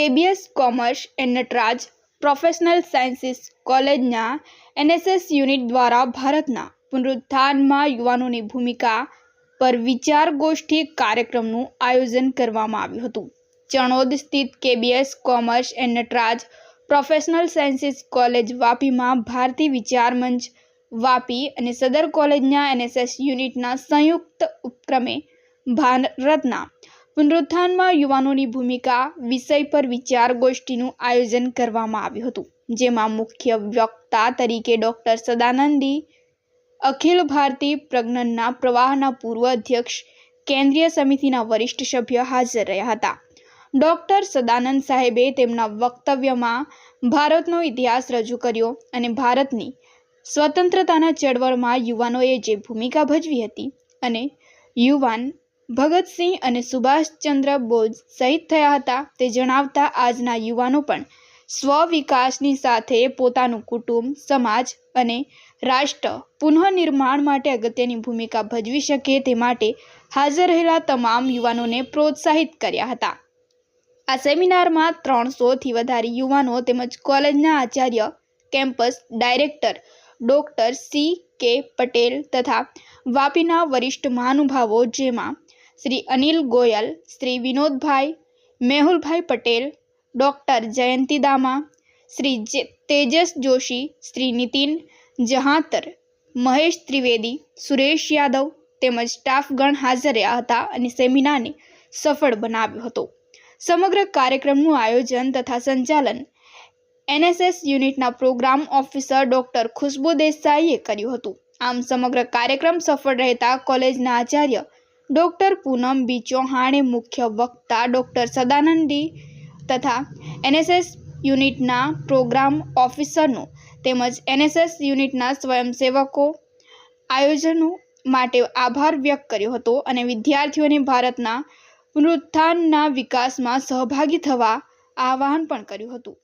KBS commerce and Nataraj professional sciences કોલેજના NSS unit દ્વારા ભારતના પુનરુત્થાનમાં યુવાનોની ભૂમિકા પર વિચાર ગોષ્ઠી કાર્યક્રમનું આયોજન કરવામાં આવ્યું હતું. ચણોદ સ્થિત KBS commerce and Nataraj professional sciences college વાપીમાં ભારતીય વિચાર મંચ વાપી અને સદર કોલેજના એનએસએસ યુનિટના સંયુક્ત ઉપક્રમે ભારતના પુનરુત્થાનમાં યુવાનોની ભૂમિકા, વિષય પર વિચાર ગોષ્ઠીનું આયોજન કરવામાં આવ્યું હતું, જેમાં મુખ્ય વક્તા તરીકે ડૉક્ટર સદાનંદી, અખિલ ભારતીય પ્રજ્ઞનના પ્રવાહના પૂર્વ અધ્યક્ષ, કેન્દ્રીય સમિતિના વરિષ્ઠ સભ્ય હાજર રહ્યા હતા. ડૉક્ટર સદાનંદ સાહેબે તેમના વક્તવ્યમાં ભારતનો ઇતિહાસ રજૂ કર્યો અને ભારતની સ્વતંત્રતાના ચળવળમાં યુવાનોએ જે ભૂમિકા ભજવી હતી અને યુવાન ભગતસિંહ અને સુભાષચંદ્ર બોઝ શહીદ થયા હતા. તે જણાવતા આજના યુવાનો પણ સ્વ વિકાસની સાથે પોતાનું કુટુંબ, સમાજ અને રાષ્ટ્ર પુનઃનિર્માણ માટે અગત્યની ભૂમિકા ભજવી શકે તે માટે હાજર રહેલા તમામ યુવાનોને પ્રોત્સાહિત કર્યા હતા. આ સેમિનારમાં ત્રણસોથી વધારે યુવાનો તેમજ કોલેજના Acharya, campus director, doctor C કે પટેલ તથા વાપીના વરિષ્ઠ મહાનુભાવો જેમાં શ્રી અનિલ ગોયલ, શ્રી વિનોદભાઈ, મેહુલભાઈ પટેલ, ડૉક્ટર જયંતી દામા, શ્રી તેજસ જોશી, શ્રી નીતિન જહાંતર, મહેશ ત્રિવેદી, સુરેશ યાદવ તેમજ સ્ટાફગણ હાજર રહ્યા હતા અને સેમિનારને સફળ બનાવ્યો હતો. સમગ્ર કાર્યક્રમનું આયોજન તથા સંચાલન એનએસએસ યુનિટના પ્રોગ્રામ ઓફિસર ડૉક્ટર ખુશ્બુ દેસાઈએ કર્યું હતું. આમ સમગ્ર કાર્યક્રમ સફળ રહેતા કોલેજના આચાર્ય ડૉક્ટર પૂનમ બી ચૌહાણે મુખ્ય વક્તા ડૉક્ટર સદાનંદી તથા એનએસએસ યુનિટના પ્રોગ્રામ ઓફિસરનો તેમજ એનએસએસ યુનિટના સ્વયંસેવકો આયોજનો માટે આભાર વ્યક્ત કર્યો હતો અને વિદ્યાર્થીઓને ભારતના પુનરુત્થાનના વિકાસમાં સહભાગી થવા આહ્વાન પણ કર્યું હતું.